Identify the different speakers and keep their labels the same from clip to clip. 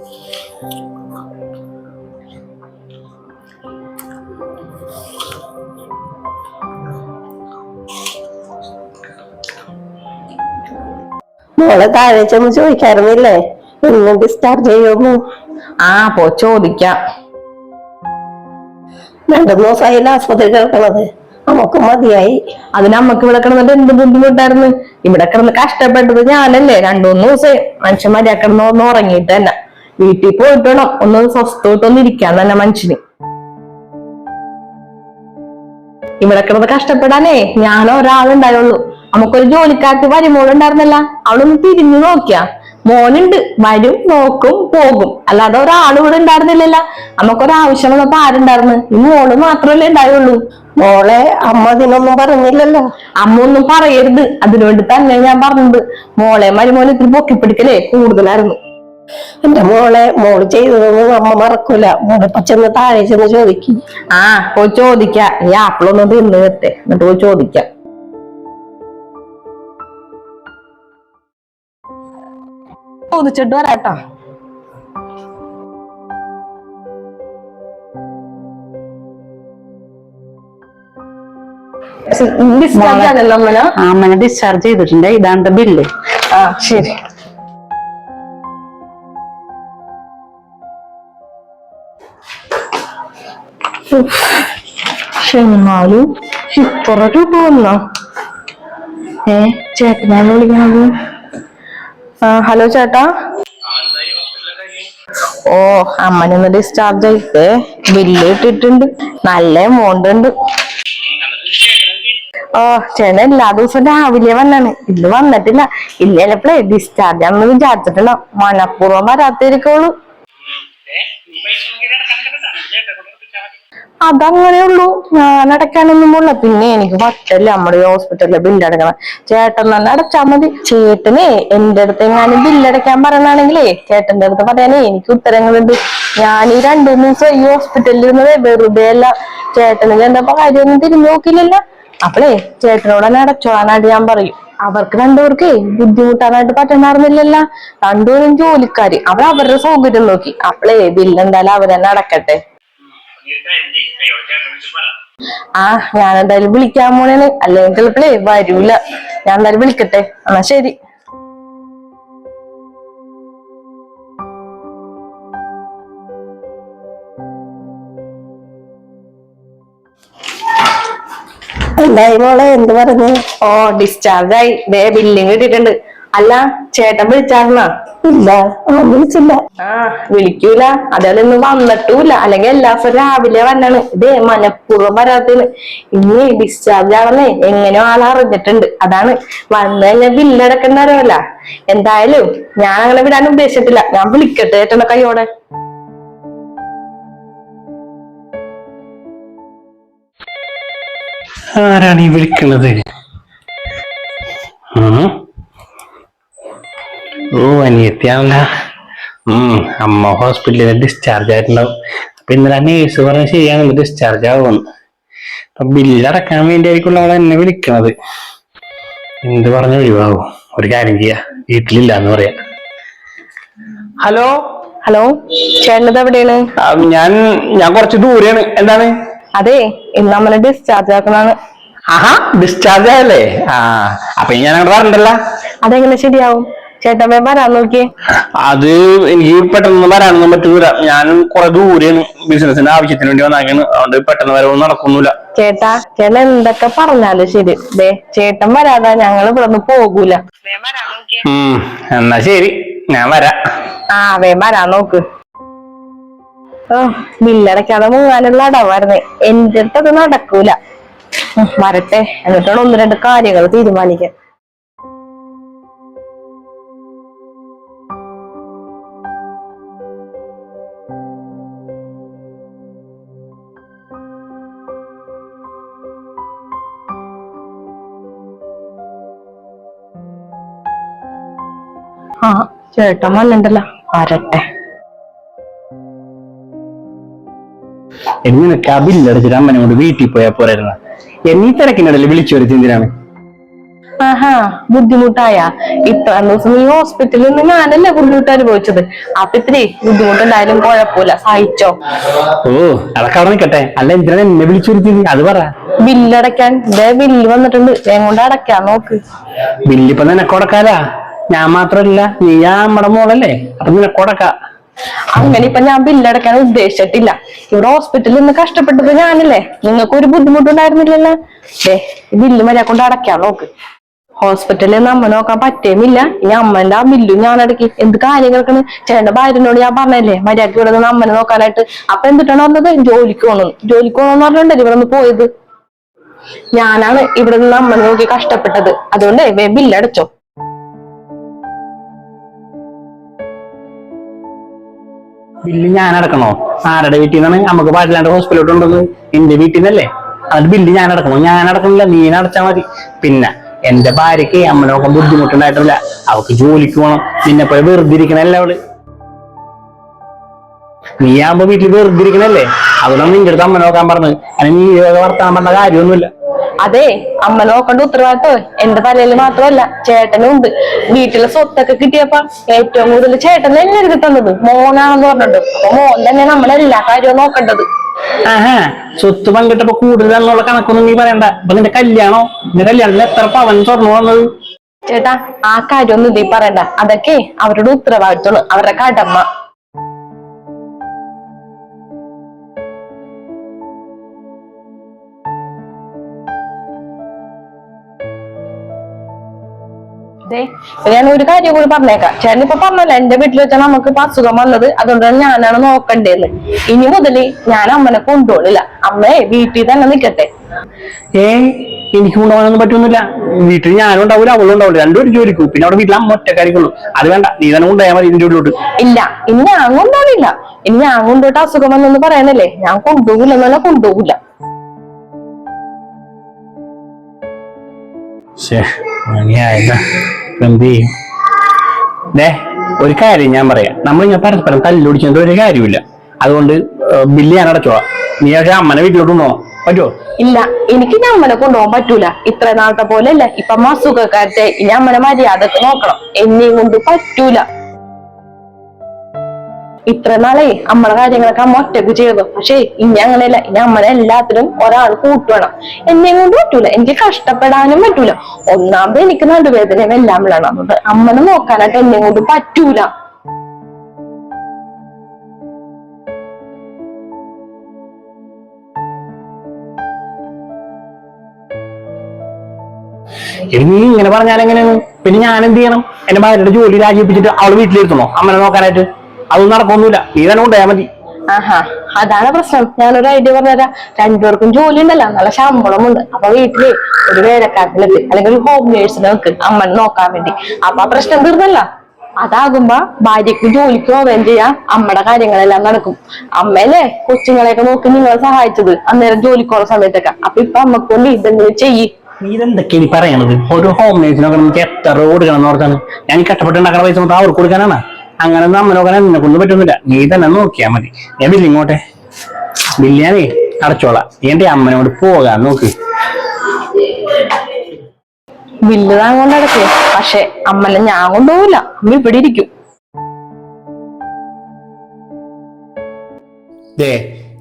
Speaker 1: മോളെ താഴെ ചെന്ന് ചോദിക്കാറുന്നില്ലേ ഇന്ന് ഡിസ്ചാർജ് ചെയ്യുമോ?
Speaker 2: ആ പോ ചോദിക്കാം.
Speaker 1: രണ്ടു ദിവസമായില്ല ആസ്പത്രി കിടക്കണത്. നമുക്ക് മതിയായി.
Speaker 2: അതിന് അമ്മയ്ക്ക് ഇവിടെ കിടന്നിട്ട് എന്ത് ബുദ്ധിമുട്ടായിരുന്നു? ഇവിടെ കിടന്ന് കഷ്ടപ്പെട്ടത് ഞാനല്ലേ രണ്ടു മൂന്ന് ദിവസം മനുഷ്യന്മാരെ കിടന്നു ഉറങ്ങിയിട്ട് തന്നെ. വീട്ടിൽ പോയിട്ട് വേണം ഒന്ന് സ്വസ്ഥമായിട്ടൊന്ന് ഇരിക്കാൻ തന്നെ മനുഷ്യന്. ഇവിടെ കിടന്ന് കഷ്ടപ്പെടാനേ ഞാൻ ഒരാളുണ്ടായുള്ളൂ. നമുക്കൊരു ജോലിക്കാർക്ക് വരുമോളുണ്ടായിരുന്നല്ല. അവളൊന്ന് തിരിഞ്ഞു നോക്കിയാ. മോനുണ്ട്. വരും നോക്കും പോകും. അല്ലാതെ ഒരാൾ ഇവിടെ ഉണ്ടായിരുന്നില്ലല്ലോ. നമുക്കൊരാവശ്യം വന്നപ്പോ ആരുണ്ടായിരുന്നു? ഈ മോൾ മാത്രമല്ലേ ഉണ്ടായുള്ളൂ.
Speaker 1: മോളെ അമ്മ അതിനൊന്നും പറഞ്ഞില്ലല്ലോ.
Speaker 2: അമ്മ ഒന്നും പറയരുത്. അതിനുവേണ്ടി തന്നെ ഞാൻ പറഞ്ഞത്. മോളെ മരുമോനെ ഇത്തിരി പൊക്കിപ്പിടിക്കലേ കൂടുതലായിരുന്നു.
Speaker 1: എന്റെ മോളെ മോൾ ചെയ്തതൊന്നും അമ്മ മറക്കൂല. മോളിപ്പോ ചെന്ന് താഴെ ചെന്ന് ചോദിക്കും.
Speaker 2: ആ പോയി ചോദിക്ക. ഈ ആപ്പിളൊന്ന് തിന്ന് കെട്ടെ. എന്നിട്ട് പോയി ചോദിക്ക. ചോദിച്ചിട്ട് വരാട്ടോ. ഡിസ്ചാർജ് ആണല്ലോ അമ്മനെ?
Speaker 3: ഡിസ്ചാർജ് ചെയ്തിട്ടുണ്ട്. ഇതാണ്ട് ബില്ല്.
Speaker 2: ആ ശരി. പക്ഷെ എന്നാലും വന്നോ ഏ ചേട്ടനാണ് വിളിക്കണത്? ഹലോ ചേട്ടാ. ഓ അമ്മനൊന്ന് ഡിസ്ചാർജ് ആയിട്ട് ബില്ല് ഇട്ടിട്ടുണ്ട്. നല്ല എമൗണ്ട് ഉണ്ട്. ഓ ചേട്ടൻ എല്ലാ ദിവസവും രാവിലെ വന്നാണ്. ഇന്ന് വന്നിട്ടില്ല. ഇല്ല ചിലപ്പോഴേ ഡിസ്ചാർജ് ആണെന്ന് വിചാരിച്ചിട്ടുണ്ടോ മനഃപൂർവം വരാത്തിരിക്കുള്ളൂ അതങ്ങനെയുള്ളൂ. ഞാൻ അടയ്ക്കാനൊന്നും ഉള്ള പിന്നെ എനിക്ക് പറ്റില്ല നമ്മുടെ ഹോസ്പിറ്റലിലെ ബില്ല് അടക്കണം. ചേട്ടൻ തന്നെ അടച്ചാ മതി. ചേട്ടനെ എന്റെ അടുത്ത് എങ്ങാനും ബില്ല് അടയ്ക്കാൻ പറയണാണെങ്കിലേ ചേട്ടന്റെ അടുത്ത് പറയാനേ എനിക്ക് ഉത്തരങ്ങളുണ്ട്. ഞാൻ ഈ രണ്ടു മൂന്ന് ദിവസം ഈ ഹോസ്പിറ്റലിൽ ഇരുന്നത് വെറുതെ അല്ല. ചേട്ടന് ചെന്നപ്പോ കാര്യമൊന്നും തിരിഞ്ഞു നോക്കില്ലല്ലോ അപ്പളേ ചേട്ടനോട് തന്നെ അടച്ചോളാനായിട്ട് ഞാൻ പറയും. അവർക്ക് രണ്ടുപേർക്കേ ബുദ്ധിമുട്ടാനായിട്ട് പറ്റണ്ടായിരുന്നില്ലല്ലോ രണ്ടുപേരും ജോലിക്കാര്. അവർ അവരുടെ സൗകര്യം നോക്കി. അപ്പളേ ബില്ല് എന്തായാലും അവരെന്നെ അടക്കട്ടെ. ആ ഞാൻ എന്തായാലും വിളിക്കാൻ പോണേണ്. അല്ലെങ്കിൽ ചിലപ്പോഴേ വരൂല. ഞാൻ എന്തായാലും വിളിക്കട്ടെ. എന്നാ ശരി.
Speaker 1: എന്തായി മോളെ? എന്ത് പറഞ്ഞു?
Speaker 2: ഓ ഡിസ്ചാർജ് ആയി. ബേ ബില്ലിങ് കിട്ടിയിട്ടുണ്ട് അല്ല ചേട്ടൻ വിളിച്ചാർന്നാ
Speaker 1: ഇല്ല ആ വിളിച്ചില്ല.
Speaker 2: ആ വിളിക്കൂല. അതേപോലെ ഇന്ന് വന്നിട്ടൂല അല്ലെങ്കിൽ എല്ലാ ദിവസവും രാവിലെ വന്നാണ് ഇതേ മനഃപൂർവം വരാത്തിന് ഇനി ഡിസ്ചാർജ് ആണെന്നേ എങ്ങനെയോ ആൾ അറിഞ്ഞിട്ടുണ്ട്. അതാണ്. വന്നു കഴിഞ്ഞാൽ ബില്ലടക്കണ്ടാരല്ല എന്തായാലും ഞാൻ അങ്ങനെ വിടാൻ ഉദ്ദേശിച്ചിട്ടില്ല. ഞാൻ വിളിക്കട്ടെ ചേട്ടന്റെ കൈയോടെ
Speaker 4: ആരാണ് ഈ വിളിക്കണത്? ഉം. ഓ അനിയത്തിയാണല്ല. ഉം അമ്മ ഹോസ്പിറ്റലിൽ ഡിസ്ചാർജ് ആയിട്ടുണ്ടാവും. അപ്പൊ ഇന്നലെ നേഴ്സ് പറഞ്ഞ ശരിയാണ് ഡിസ്ചാർജ് ആവുമെന്ന്. അപ്പൊ ബില്ല് അടക്കാൻ വേണ്ടിയായിരിക്കും അവൾ എന്നെ വിളിക്കണത്. എന്ത് പറഞ്ഞ ഒഴിവാകും ഒരു കാര്യം ചെയ്യാ. വീട്ടിലില്ല എന്ന് പറയാ. ഹലോ?
Speaker 2: ഹലോ ചേട്ടനത് എവിടെയാണ്
Speaker 4: ഞാൻ ഞാൻ കുറച്ച് ദൂരെയാണ്. എന്താണ്?
Speaker 2: അതെ ഇന്ന് നമ്മളെ ഡിസ്ചാർജ് ആക്കണാണ്
Speaker 4: ആഹാ ഡിസ്ചാർജ് ആയല്ലേ? ആ അപ്പൊ ഞാൻ അങ്ങോട്ട് പറഞ്ഞിട്ടല്ല
Speaker 2: അതെങ്ങനെ ശരിയാവും? ചേട്ടൻ വേഗം വരാൻ നോക്കിയേ?
Speaker 4: അത് എനിക്ക് പെട്ടെന്ന് വരാനൊന്നും പറ്റൂല ഞാൻ കുറെ ദൂരെയാണ്. ബിസിനസിന്റെ ആവശ്യത്തിന് വേണ്ടി വന്നാക്കാണ്. അതുകൊണ്ട് പെട്ടെന്ന് വരവൊന്നും നടക്കുന്നില്ല
Speaker 2: ചേട്ടാ ചേട്ടൻ എന്തൊക്കെ പറഞ്ഞാലും ശരി. ദേ ചേട്ടൻ വരാതെ. ഞങ്ങൾ ഇവിടെ നിന്ന് പോകൂല.
Speaker 4: ഉം എന്നാ ശരി. ഞാൻ വരാ.
Speaker 2: ആ വേ വരാൻ നോക്ക്. ഓ ബില്ലടയ്ക്കാതെ മൂവാനുള്ള അടവായിരുന്നേ എന്റെ അടുത്ത് അത് നടക്കൂല. ഉം, വരട്ടെ. എന്നിട്ടാണ് ഒന്ന് രണ്ട് കാര്യങ്ങൾ തീരുമാനിക്കാൻ. ആ ചേട്ടൻ വന്നിണ്ടല്ലോ. വരട്ടെ.
Speaker 4: എങ്ങനെ നിനക്ക് അമ്മനോട് വീട്ടിൽ പോയാ പോരായിരുന്നു? എന്നീ തിരക്കിനിടയിൽ വിളിച്ചു വരുത്തി എന്തിനാണ്?
Speaker 2: ആഹാ ബുദ്ധിമുട്ടായ. ഇത്ര ദിവസം ഈ ഹോസ്പിറ്റലിൽ നിന്ന് ഞാനല്ലേ ബുദ്ധിമുട്ട് അനുഭവിച്ചത്? അപ്പൊ ഇത്തിരി ബുദ്ധിമുട്ടുണ്ടായാലും കുഴപ്പമില്ല. സഹിച്ചോ?
Speaker 4: ഓ അടക്കവിടെ നിൽക്കട്ടെ. അല്ല എന്തിനാണ് എന്നെ വിളിച്ചുരുത്തിയത് അത് പറ.
Speaker 2: ബില്ലടയ്ക്കാൻ ഇതേ ബില്ല് വന്നിട്ടുണ്ട്. കൊണ്ട് അടയ്ക്കാൻ നോക്ക്.
Speaker 4: ബില്ലിപ്പൊ നിനക്ക് കൊടുക്കാലാ? ഞാൻ മാത്രല്ല നീ ആ നമ്മുടെ മോളല്ലേ? അപ്പൊ നിനക്ക് കൊടക്ക.
Speaker 2: അങ്ങനെ ഇപ്പൊ ഞാൻ ബില്ലടക്കാൻ ഉദ്ദേശിച്ചിട്ടില്ല. ഇവിടെ ഹോസ്പിറ്റലിൽ നിന്ന് കഷ്ടപ്പെട്ടത് ഞാനല്ലേ? നിങ്ങൾക്ക് ഒരു ബുദ്ധിമുട്ടുണ്ടായിരുന്നില്ലല്ലോ? ദേ ബില്ല് മര്യാദ കൊണ്ട് അടയ്ക്കാൻ നോക്ക്. ഹോസ്പിറ്റലിൽ നിന്ന് അമ്മ നോക്കാൻ പറ്റേമില്ല. ഇനി അമ്മന്റെ ആ ബില്ലും ഞാൻ അടക്കി. എന്ത് കാര്യങ്ങൾക്കാണ് ചേട്ടന്റെ ഭാര്യനോട് ഞാൻ പറഞ്ഞല്ലേ? മര്യാദയ്ക്ക് ഇവിടെ നിന്ന് അമ്മനെ നോക്കാനായിട്ട്. അപ്പൊ എന്തിട്ടാണ് പറഞ്ഞത് ജോലിക്ക് പോകണം ജോലിക്ക് പോകണമെന്ന് പറഞ്ഞിട്ടുണ്ടല്ലോ ഇവിടെ നിന്ന് പോയത്? ഞാനാണ് ഇവിടെ നിന്ന് അമ്മ നോക്കി കഷ്ടപ്പെട്ടത്. അതുകൊണ്ട് ബില്ല് ബില്ലടച്ചോ
Speaker 4: ബില്ല് ഞാൻ അടക്കണോ ആരുടെ വീട്ടിൽ നിന്നാണ് നമുക്ക് പാടില്ലാണ്ട് ഹോസ്പിറ്റലിലോട്ട് ഉണ്ടത് എന്റെ വീട്ടിൽ നിന്നല്ലേ അത് ബില്ല് ഞാൻ അടക്കണോ ഞാൻ അടക്കണില്ല നീ അടച്ചാ മതി. പിന്നെ എന്റെ ഭാര്യക്ക് അമ്മനൊക്കെ ബുദ്ധിമുട്ടുണ്ടായിട്ടില്ല അവക്ക് ജോലിക്ക് പോകണം നിന്നെ പോലെ വെറുതെ ഇരിക്കണല്ലേ അവൾ? നീ ആകുമ്പോ വീട്ടിൽ വെറുതെ ഇരിക്കണല്ലേ? അതുകൊണ്ടാണ് നിന്റെ അടുത്ത് അമ്മ നോക്കാൻ പറഞ്ഞത്. അല്ലെങ്കിൽ നീ വർത്താൻ പറഞ്ഞ കാര്യമൊന്നുമില്ല.
Speaker 2: അതെ അമ്മ നോക്കേണ്ട ഉത്തരവാദിത്വം എന്റെ തലയിൽ മാത്രമല്ല ചേട്ടനും ഉണ്ട്. വീട്ടിലെ സ്വത്തൊക്കെ കിട്ടിയപ്പോ ഏറ്റവും കൂടുതൽ ചേട്ടൻ തന്നെ എഴുതി തന്നത്. മോനാണെന്ന് പറഞ്ഞിട്ട്. അപ്പൊ മോൻ തന്നെ നമ്മളെല്ലാ കാര്യവും നോക്കേണ്ടത്.
Speaker 4: ആഹാ സ്വത്ത് പങ്കിട്ടപ്പോ കൂടുതലെന്നുള്ള കണക്കൊന്നും നീ പറയണ്ട. അപ്പൊ നിന്റെ കല്യാണോ? നിന്റെ കല്യാണത്തിന് എത്ര പവൻ തുറന്നു വന്നത്?
Speaker 2: ചേട്ടാ ആ കാര്യമൊന്നും നീ പറയണ്ട. അതൊക്കെ അവരുടെ ഉത്തരവാദിത്തമാണ് അവരുടെ കടമ. ഞാൻ ഒരു കാര്യം കൂടി പറഞ്ഞേക്കാം. ചേട്ടൻ ഇപ്പൊ പറഞ്ഞല്ലോ എന്റെ വീട്ടിൽ വെച്ചാൽ നമുക്ക് ഇപ്പൊ അസുഖം വന്നത്. അതുകൊണ്ടാണ് ഞാനാണ് നോക്കണ്ടേന്ന്. ഇനി മുതൽ ഞാൻ അമ്മനെ കൊണ്ടുപോണില്ല അമ്മയെ വീട്ടിൽ തന്നെ നിക്കട്ടെ
Speaker 4: ഏ എനിക്ക് കൊണ്ടുപോകാനൊന്നും പറ്റൊന്നുമില്ല. വീട്ടിൽ ഞാനും ഉണ്ടാവില്ല അവളും ഉണ്ടാവില്ല രണ്ടുപേരും ജോലിക്കും പിന്നെ അവിടെ വീട്ടിൽ അമ്മ ഒറ്റക്കാരിക്കുള്ളൂ അത് വേണ്ട നീ തന്നെ കൊണ്ടുപോയാൽ മതി ഇതിന്റെ ഉള്ളിലോട്ട്.
Speaker 2: ഇല്ല ഇനി ഞാൻ കൊണ്ടുപോകില്ല ഇനി ഞാൻ കൊണ്ടുപോയിട്ട് അസുഖം വന്നെന്ന് പറയാനല്ലേ ഞാൻ കൊണ്ടുപോകില്ല എന്നല്ല കൊണ്ടുപോകില്ല.
Speaker 4: എന്ത് ദേ ഒരു കാര്യം ഞാൻ പറയാം. നമ്മൾ ഇങ്ങനെ പരസ്പരം തല്ലുപിടിച്ചത് ഒരു കാര്യമില്ല അതുകൊണ്ട് ബില്ല് ഞാൻ അടച്ചോളാം. നീ പക്ഷെ അമ്മനെ വീട്ടിലോട്ട് കൊണ്ടുപോകാം
Speaker 2: ഇല്ല എനിക്ക് ഞാൻ അമ്മനെ കൊണ്ടുപോകാൻ പറ്റൂല. ഇത്ര നാളത്തെ പോലെ അല്ല. ഇപ്പൊ അമ്മ അസുഖക്കാരത്തെ ഇനി അമ്മനെ മര്യാദയ്ക്ക് നോക്കണം. എന്നെയും കൊണ്ട് പറ്റൂല. ഇത്ര നാളെ അമ്മയുടെ കാര്യങ്ങളൊക്കെ അമ്മ ഒറ്റയ്ക്ക് ചെയ്തു. പക്ഷേ ഇനി അങ്ങനെയല്ല. ഇനി അമ്മനെ എല്ലാത്തിനും ഒരാൾ കൂട്ടണം എന്നെ കൊണ്ട് പറ്റൂല. എനിക്ക് കഷ്ടപ്പെടാനും പറ്റൂല. ഒന്നാമത് എനിക്ക് നടുവേദനയും എല്ലാം ഉള്ളതാണ് അതുകൊണ്ട് അമ്മനെ നോക്കാനായിട്ട് എന്നെ കൊണ്ട് പറ്റൂല.
Speaker 4: എടി നീ ഇങ്ങനെ പറഞ്ഞാൽ എങ്ങനെയാണ് പിന്നെ ഞാൻ എന്ത് ചെയ്യണം? എന്റെ ഭാര്യയുടെ ജോലി രാജിപ്പിച്ചിട്ട് അവൾ വീട്ടിലിരുത്തണോ? അമ്മനെ നോക്കാനായിട്ട്? അതൊന്നും നടക്കൊന്നുമില്ല തന്നെ മതി
Speaker 2: ആഹാ അതാണ് പ്രശ്നം. ഞാനൊരു ഐഡിയ പറഞ്ഞുതരാം. രണ്ടുപേർക്കും ജോലി ഉണ്ടല്ലോ നല്ല ശമ്പളമുണ്ട്. അപ്പൊ വീട്ടിൽ ഒരു വേലക്കാരത്തിനെത്തി അല്ലെങ്കിൽ ഒരു ഹോം നേഴ്സിനെ വെക്ക് അമ്മനെ നോക്കാൻ വേണ്ടി. അപ്പൊ ആ പ്രശ്നം തീർന്നല്ല. അതാകുമ്പോ ഭാര്യക്ക് ജോലിക്ക് പോവുകയും ചെയ്യാം. അമ്മയുടെ കാര്യങ്ങളെല്ലാം നടക്കും. അമ്മയല്ലേ കൊച്ചുങ്ങളെയൊക്കെ നോക്കി നിങ്ങളെ സഹായിച്ചത് അന്നേരം ജോലിക്ക് പോകുന്ന സമയത്തൊക്കെ. അപ്പൊ ഇപ്പൊ അമ്മക്കൊണ്ട് ഇതെങ്കിലും ചെയ്യ്.
Speaker 4: ഇതെന്തൊക്കെയാണ് ഈ പറയണത്? ഒരു ഹോം നേഴ്സിനൊക്കെ നമുക്ക് എത്ര കൊടുക്കണം എന്ന് പറഞ്ഞാൽ ഞാൻ കഷ്ടപ്പെട്ടുണ്ടാക്കുന്ന പൈസ മൊത്തം അവർക്ക് കൊടുക്കാനാണ്? അങ്ങനെ നോക്കാൻ എന്നെ കൊണ്ട് പറ്റുന്നില്ല. നീ തന്നെ നോക്കിയാ മതി. ഞാൻ ബില്ല് ഇങ്ങോട്ടെ. ബില്ല് ഞാനേ അടച്ചോളാം. നീ എന്റെ അമ്മനോട് പോകാൻ നോക്ക്.
Speaker 2: ബില്ല് താൻ കൊണ്ട് അടക്കേ പക്ഷെ അമ്മല്ല ഞാൻ കൊണ്ടുപോകില്ല. അമ്മ ഇവിടെ ഇരിക്കും.
Speaker 5: ദേ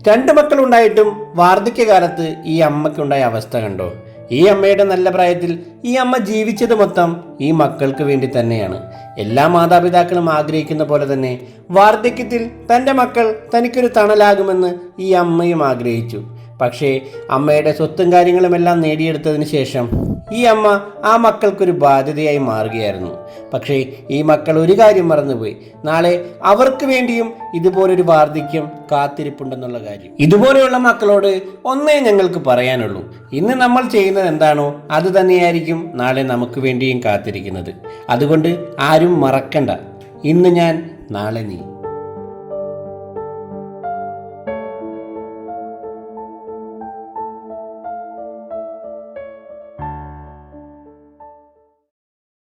Speaker 5: രണ്ട് മക്കളുണ്ടായിട്ടും വാർദ്ധക്യകാലത്ത് ഈ അമ്മയ്ക്കുണ്ടായ അവസ്ഥ കണ്ടോ? ഈ അമ്മയുടെ നല്ല പ്രായത്തിൽ ഈ അമ്മ ജീവിച്ചത് മൊത്തം ഈ മക്കൾക്ക് വേണ്ടി തന്നെയാണ്. എല്ലാ മാതാപിതാക്കളും ആഗ്രഹിക്കുന്ന പോലെ തന്നെ വാർദ്ധക്യത്തിൽ തന്റെ മക്കൾ തനിക്കൊരു തണലാകുമെന്ന് ഈ അമ്മയും ആഗ്രഹിച്ചു. പക്ഷേ അമ്മയുടെ സ്വത്തും കാര്യങ്ങളുമെല്ലാം നേടിയെടുത്തതിന് ശേഷം ഈ അമ്മ ആ മക്കൾക്കൊരു ബാധ്യതയായി മാറുകയായിരുന്നു. പക്ഷേ ഈ മക്കൾ ഒരു കാര്യം മറന്നുപോയി. നാളെ അവർക്ക് വേണ്ടിയും ഇതുപോലൊരു വാർദ്ധക്യം കാത്തിരിപ്പുണ്ടെന്നുള്ള കാര്യം. ഇതുപോലെയുള്ള മക്കളോട് ഒന്നേ ഞങ്ങൾക്ക് പറയാനുള്ളൂ. ഇന്ന് നമ്മൾ ചെയ്യുന്നത് എന്താണോ അത് തന്നെയായിരിക്കും നാളെ നമുക്ക് വേണ്ടിയും കാത്തിരിക്കുന്നത്. അതുകൊണ്ട് ആരും മറക്കണ്ട. ഇന്ന് ഞാൻ നാളെ നീ.